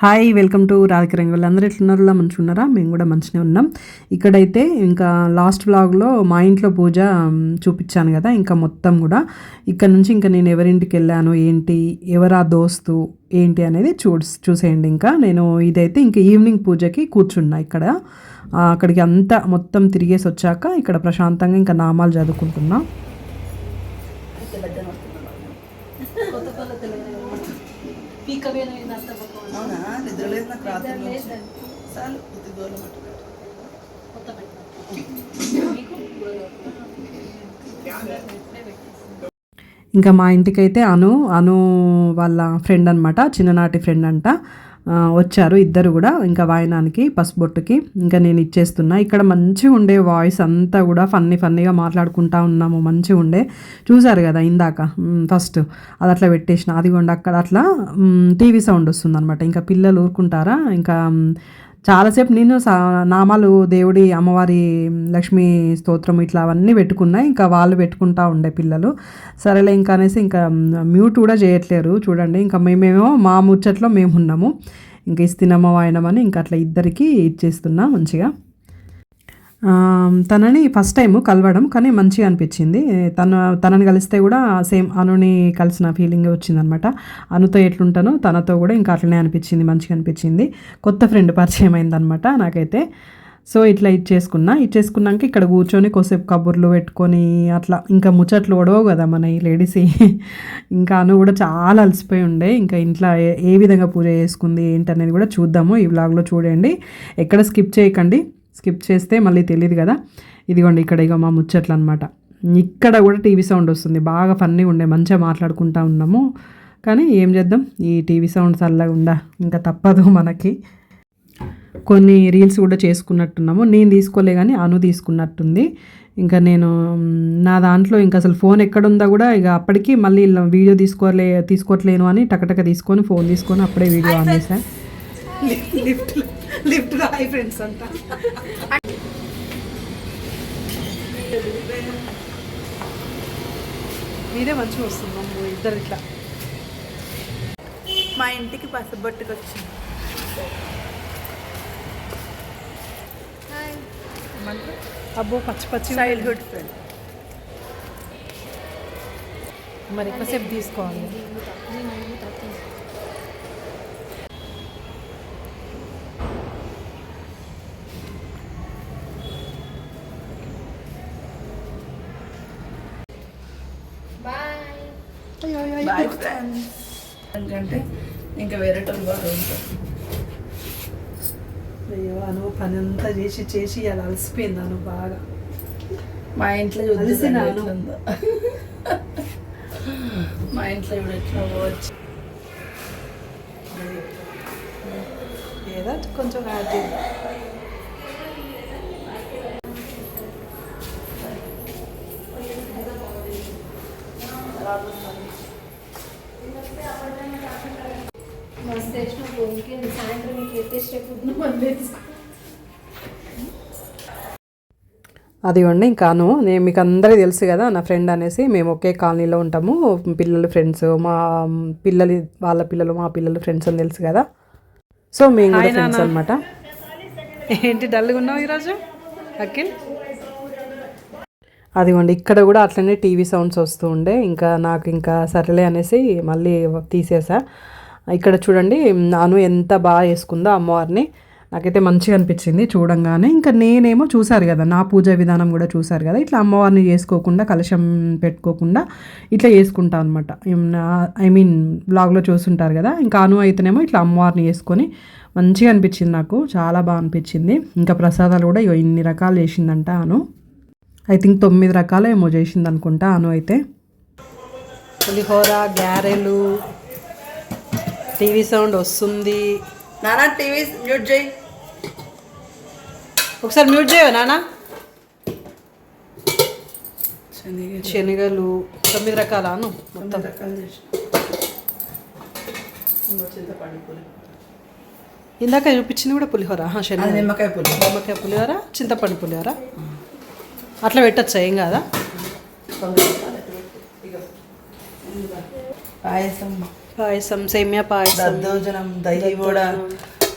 Hi welcome to Radhika రంగులు అందరూ ఎట్లున్నారులా మంచిగా ఉన్నారా మేము కూడా మంచిగా ఉన్నాం. ఇక్కడైతే ఇంకా లాస్ట్ వ్లాగ్లో మా ఇంట్లో పూజ చూపించాను కదా ఇంకా మొత్తం కూడా. ఇక్కడ నుంచి ఇంకా నేను ఎవరింటికి వెళ్ళాను ఏంటి ఎవరా దోస్తు ఏంటి అనేది చూ చూసేయండి ఇంకా. నేను ఇదైతే ఇంకా ఈవినింగ్ పూజకి కూర్చున్నా ఇక్కడ. అక్కడికి అంతా మొత్తం తిరిగేసి వచ్చాక ఇక్కడ ప్రశాంతంగా ఇంకా నామాలు చదువుకుంటున్నా. అవునా చాలు ఇది. ఇంకా మా ఇంటికైతే అను అను వాళ్ళ ఫ్రెండ్ అనమాట చిన్ననాటి ఫ్రెండ్ అంట. వచ్చారు ఇద్దరు కూడా ఇంకా వాయనానికి పసుబొట్టుకి ఇంకా నేను ఇచ్చేస్తున్నా. ఇక్కడ మంచిగా ఉండే వాయిస్ అంతా కూడా ఫన్నీ ఫన్నీగా మాట్లాడుకుంటా ఉన్నాము మంచిగా ఉండే. చూసారు కదా ఇందాక ఫస్ట్ అది అట్లా పెట్టేసిన అదిగోండి అక్కడ అట్లా టీవీ సౌండ్ వస్తుంది అనమాట ఇంకా పిల్లలు ఊరుకుంటారా? ఇంకా చాలాసేపు నేను సా- నామాలు దేవుడి అమ్మవారి లక్ష్మీ స్తోత్రం ఇట్లా అవన్నీ పెట్టుకున్నా ఇంకా వాళ్ళు పెట్టుకుంటా ఉండే పిల్లలు. సరేలే ఇంకా అనేసి ఇంకా మ్యూట్ కూడా చేయట్లేరు. చూడండి ఇంకా మేమేమో మా ముచ్చట్లో మేము ఉన్నాము ఇంకా ఇస్తున్నామో ఆయనమని ఇంకా అట్లా ఇద్దరికి ఇచ్చేస్తున్నా మంచిగా. తనని ఫస్ట్ టైం కలవడం కానీ మంచిగా అనిపించింది. తను తనని కలిస్తే కూడా సేమ్ అనుని కలిసిన ఫీలింగ్ వచ్చిందనమాట అనుతో ఎట్లుంటానో తనతో కూడా ఇంకా అట్లనే అనిపించింది మంచిగా అనిపించింది. కొత్త ఫ్రెండ్ పరిచయం అయిందనమాట నాకైతే. సో ఇట్లా ఇచ్చేసుకున్నా ఇచ్చేసుకున్నాక ఇక్కడ కూర్చొని కొద్దిసేపు కబుర్లు పెట్టుకొని అట్లా ఇంకా ముచ్చట్లు ఒడవు కదా మన ఈ లేడీస్ ఇంకా అను కూడా చాలా అలసిపోయి ఉండే. ఇంకా ఇంట్లో ఏ- ఏ విధంగా పూజ చేసుకుంది ఏంటనేది కూడా చూద్దాము ఈ వ్లాగ్లో చూడండి. ఎక్కడ స్కిప్ చేయకండి. స్కిప్ చేస్తే మళ్ళీ తెలియదు కదా. ఇదిగోండి ఇక్కడ ఇక మా ముచ్చట్లు అనమాట ఇక్కడ కూడా టీవీ సౌండ్ వస్తుంది. బాగా ఫన్నీ ఉండే మంచిగా మాట్లాడుకుంటా ఉన్నాము. కానీ ఏం చేద్దాం? ఈ టీవీ సౌండ్ చల్లగా ఉండా ఇంకా తప్పదు మనకి. కొన్ని రీల్స్ కూడా చేసుకున్నట్టున్నాము. నేను తీసుకోలే కానీ అను తీసుకున్నట్టుంది. ఇంకా నేను నా దాంట్లో ఇంకా అసలు ఫోన్ ఎక్కడుందా కూడా ఇక అప్పటికి మళ్ళీ వీడియో తీసుకోలే తీసుకోవట్లేను అని టకటక తీసుకొని ఫోన్ తీసుకొని అప్పుడే వీడియో ఆన్ చేశాను lift lift lift hi friends అంట మీదే మంచిగా వస్తుంది అమ్మో, ఇద్దరు ఇట్లా. మా ఇంటికి పసుబొట్టుకు వచ్చింది. అబ్బో పచ్చి పచ్చి చైల్డ్హుడ్ ఫ్రెండ్ మరి ఎక్కువసేపు తీసుకోవాలి. బాయ్ ఫ్రెండ్స్ ఎందుకంటే ఇంకా వేరే ఉంటారు అయ్యో అను పని అంతా చేసి చేసి అలా అలసిపోయింది అను బాగా. మా ఇంట్లో. ఎట్లుందో మా ఇంట్లో ఇప్పుడు ఎట్లా పోవచ్చు ఏదో కొంచెం యాడ్ చేద్దాం మస్తు సాయంత్రం వేసుకో అదిగోండి ఇంకాను నేను మీకు అందరికీ తెలుసు కదా నా ఫ్రెండ్ అనేసి మేము ఒకే కాలనీలో ఉంటాము. పిల్లలు ఫ్రెండ్స్ మా పిల్లలు వాళ్ళ పిల్లలు మా పిల్లలు ఫ్రెండ్స్ అని తెలుసు కదా. సో మేము కూడా ఫ్రెండ్స్ అనమాట ఏంటి డల్గా ఉన్నావు ఈరోజు? అఖిల్? అదిగోండి ఇక్కడ కూడా అట్లనే టీవీ సౌండ్స్ వస్తూ ఉండే. ఇంకా నాకు ఇంకా సరేలే అనేసి మళ్ళీ తీసేసా. ఇక్కడ చూడండి నాను ఎంత బాగా వేసుకుందో అమ్మవారిని. నాకైతే మంచిగా అనిపించింది చూడంగానే. ఇంకా నేనేమో చూశారు కదా నా పూజ విధానం కూడా చూసారు కదా. ఇట్లా అమ్మవారిని చేసుకోకుండా కలశం పెట్టుకోకుండా ఇట్లా చేసుకుంటా అనమాట ఐ మీన్ బ్లాగ్లో చూస్తుంటారు కదా ఇంకా అను అయితేనేమో ఇట్లా అమ్మవారిని వేసుకొని మంచిగా అనిపించింది నాకు. చాలా బాగా అనిపించింది. ఇంకా ప్రసాదాలు కూడా ఇగో ఇన్ని రకాలు చేసిందంట అను. ఐ థింక్ తొమ్మిది రకాలు ఏమో చేసింది అనుకుంటా అను అయితే. పులిహోర గ్యారెలు టీవీ సౌండ్ వస్తుంది. నానా టీవీ మ్యూట్ చేయి. ఒకసారి మ్యూట్ చేయవు నానా? శనగ శనగలు. తొమ్మిది రకాల అను మొత్తం. ఇందాక చూపించింది కూడా పులిహోర. శనగ నిమ్మకాయ పూరి నిమ్మకాయ పులిహోర చింతపండు పులిహోర. అట్లా పెట్టచ్చా ఏం కాదా? పాయసం. పాయసం సేమియా పాయసం. దద్దోజనం దహి కూడా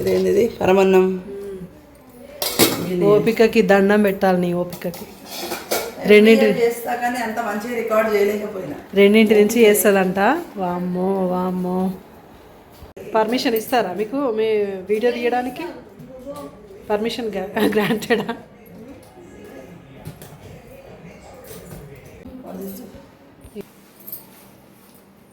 ఇదేంటిది? పరమన్నం. ఓపికకి దండం పెట్టాలి నీ ఓపికకి. రెండింటి అంత మంచిగా రికార్డ్ చేయలేకపోయినా. రెండింటి నుంచి చేస్తుందంట. వామ్మో వామ్మో. పర్మిషన్ ఇస్తారా మీకు? మీ వీడియో తీయడానికి? పర్మిషన్ గ్రాంటెడా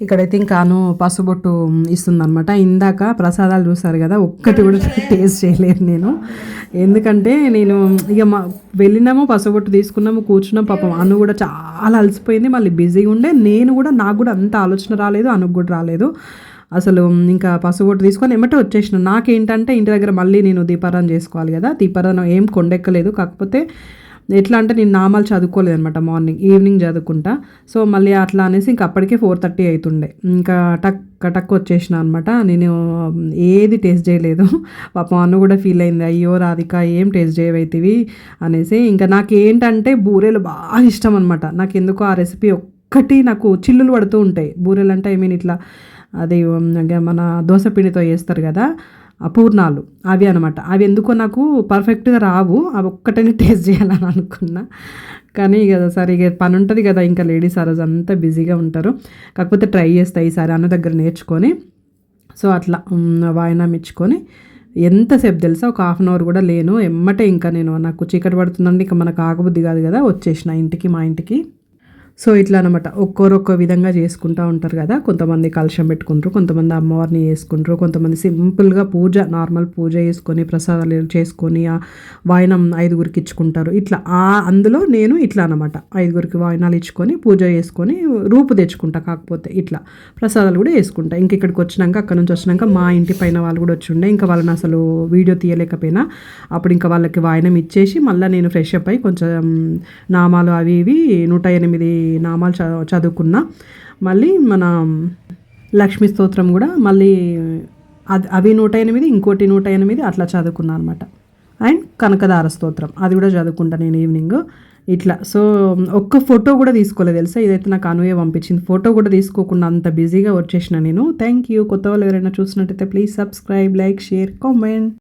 ఇక్కడైతే ఇంకాను పసుబొట్టు ఇస్తుందన్నమాట. ఇందాక ప్రసాదాలు చూసారు కదా ఒక్కటి కూడా టేస్ట్ చేయలేదు నేను. ఎందుకంటే నేను ఇక మా వెళ్ళినాము పసుబొట్టు తీసుకున్నాము కూర్చున్నాం పాపం అను కూడా చాలా అలసిపోయింది. మళ్ళీ బిజీగా ఉండే నేను కూడా నాకు కూడా అంత ఆలోచన రాలేదు అనుకు కూడా రాలేదు. అసలు ఇంకా పసుబొట్టు తీసుకొని ఎమ్మటే వచ్చేసిన. నాకేంటంటే ఇంటి దగ్గర మళ్ళీ నేను దీపారాధన చేసుకోవాలి కదా దీపారాధన ఏం కొండెక్కలేదు. కాకపోతే ఎట్లా అంటే నేను నామాలు చదువుకోలేదు అనమాట మార్నింగ్ ఈవినింగ్ చదువుకుంటా. సో మళ్ళీ అట్లా అనేసి ఇంకా అప్పటికే ఫోర్ థర్టీ అవుతుండే ఇంకా టక్ టక్ వచ్చేసిన అనమాట నేను ఏది టేస్ట్ చేయలేదు. పాపం అన్న కూడా ఫీల్ అయింది. అయ్యో రాధిక ఏం టేస్ట్ చేయవైతివి అనేసి. ఇంకా నాకు ఏంటంటే బూరెలు బాగా ఇష్టం అనమాట నాకు ఎందుకో ఆ రెసిపీ ఒక్కటి నాకు చిల్లులు పడుతూ ఉంటాయి. బూరెలు అంటే ఐ మీన్ ఇట్లా అది ఇంకా మన దోశ పిండితో చేస్తారు కదా. పూర్ణాలు అవి అనమాట అవి ఎందుకో నాకు పర్ఫెక్ట్గా రావు. అవి ఒక్కటనే టేస్ట్ చేయాలని అనుకున్నా. కానీ ఇక సరే ఇక పని ఉంటుంది కదా ఇంకా లేడీస్ ఆ రోజు అంతా బిజీగా ఉంటారు. కాకపోతే ట్రై చేస్తా ఈసారి అన్న దగ్గర నేర్చుకొని సో అట్లా వాయినా మెచ్చుకొని ఇచ్చుకొని ఎంతసేపు తెలుసా ఒక హాఫ్ అన్ అవర్ కూడా లేను. ఎమ్మటే ఇంకా నేను నాకు చీకటి పడుతుందండి ఇంకా మనకు ఆగబుద్ధి కాదు కదా వచ్చేసిన ఇంటికి మా ఇంటికి. సో ఇట్లా అనమాట ఒక్కోరు విధంగా చేసుకుంటూ ఉంటారు కదా. కొంతమంది కలుషం పెట్టుకుంటారు కొంతమంది అమ్మవారిని చేసుకుంటారు కొంతమంది సింపుల్గా పూజ నార్మల్ పూజ చేసుకొని ప్రసాదాలు చేసుకొని ఆ వాయనం ఐదుగురికి ఇచ్చుకుంటారు. ఇట్లా ఆ అందులో నేను ఇట్లా అనమాట ఐదుగురికి వాయనాలు ఇచ్చుకొని పూజ చేసుకొని రూపు తెచ్చుకుంటా కాకపోతే ఇట్లా. ప్రసాదాలు కూడా వేసుకుంటా ఇంక ఇక్కడికి వచ్చినాక అక్కడ నుంచి వచ్చినాక మా ఇంటి పైన వాళ్ళు కూడా వచ్చి ఉండే. ఇంకా వాళ్ళని అసలు వీడియో తీయలేకపోయినా. అప్పుడు ఇంకా వాళ్ళకి వాయనం ఇచ్చేసి మళ్ళీ నేను ఫ్రెష్ అప్ అయ్యి కొంచెం నామాలు అవి ఇవి నూట ఎనిమిది నామాలు చ- చదువుకున్నా. మళ్ళీ మన లక్ష్మీ స్తోత్రం కూడా మళ్ళీ అది అవి నూట ఎనిమిది ఇంకోటి నూట ఎనిమిది అట్లా చదువుకున్నా అనమాట అండ్ కనకదార స్తోత్రం అది కూడా చదువుకుంటా నేను ఈవినింగ్. ఇట్లా. సో ఒక్క ఫోటో కూడా తీసుకోలేదు తెలుసా? ఇదైతే నాకు అనువే పంపించింది. ఫోటో కూడా తీసుకోకుండా అంత బిజీగా వచ్చేసిన నేను. థ్యాంక్ యూ కొత్త వాళ్ళు ఎవరైనా చూసినట్టయితే please subscribe like share comment